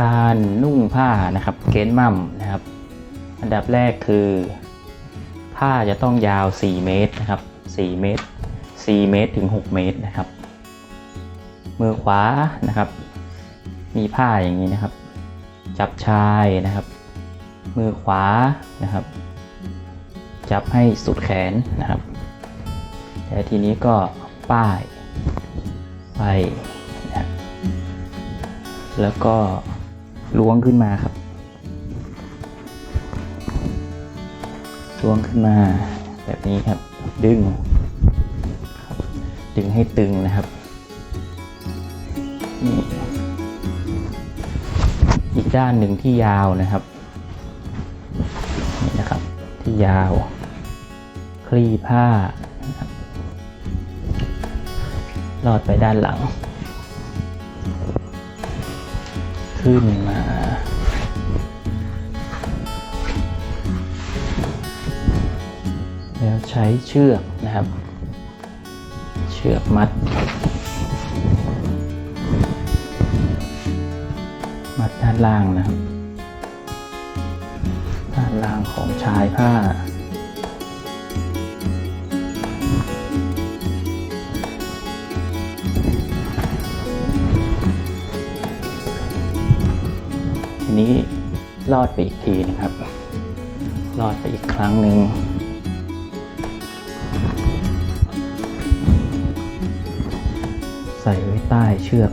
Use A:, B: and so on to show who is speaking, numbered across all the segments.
A: การนุ่งผ้านะครับเกนมัมนะครับ อันดับแรกคือ ผ้าจะต้องยาว 4 เมตรนะครับ 4 เมตร 4 เมตรถึง 6 เมตรนะครับ มือขวานะครับ มีผ้าอย่างนี้นะครับ จับชายนะครับ มือขวานะครับ จับให้สุดแขนนะครับ แต่ทีนี้ก็ป้ายไปนะแล้วก็ ล้วงขึ้นมาครับล้วงขึ้นมาแบบนี้ครับ ดึงครับดึงให้ตึงนะครับนี่อีกด้านหนึ่งที่ยาวนะครับนี่นะครับ ที่ยาว คลี่ผ้าลอดไปด้านหลัง ขึ้นมา แล้วใช้เชือกนะครับ เชือกมัด มัดด้านล่างนะครับ ด้านล่างของชายผ้า นี้ลอดไปอีกทีนะครับลอดไปอีกครั้งหนึ่งใส่ไว้ใต้เชือก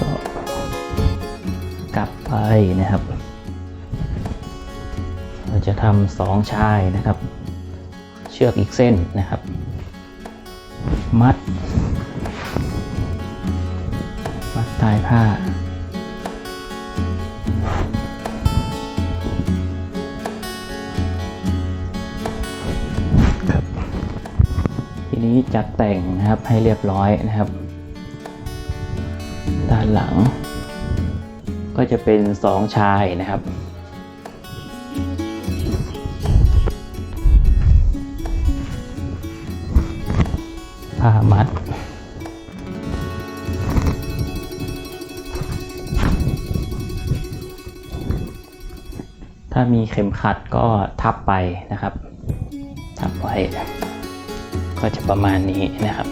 A: ก็กลับไปนะครับ เราจะทำสองชายนะครับ เชือกอีกเส้นนะครับ มัด มัดใต้ผ้าครับทีนี้จัดแต่งนะครับให้เรียบร้อยนะครับ ด้านหลัง ก็จะเป็นสองชายนะครับผ้ามัด ถ้ามีเข็มขัดก็ทับไปนะครับ ทับไว้ ก็จะประมาณนี้นะครับ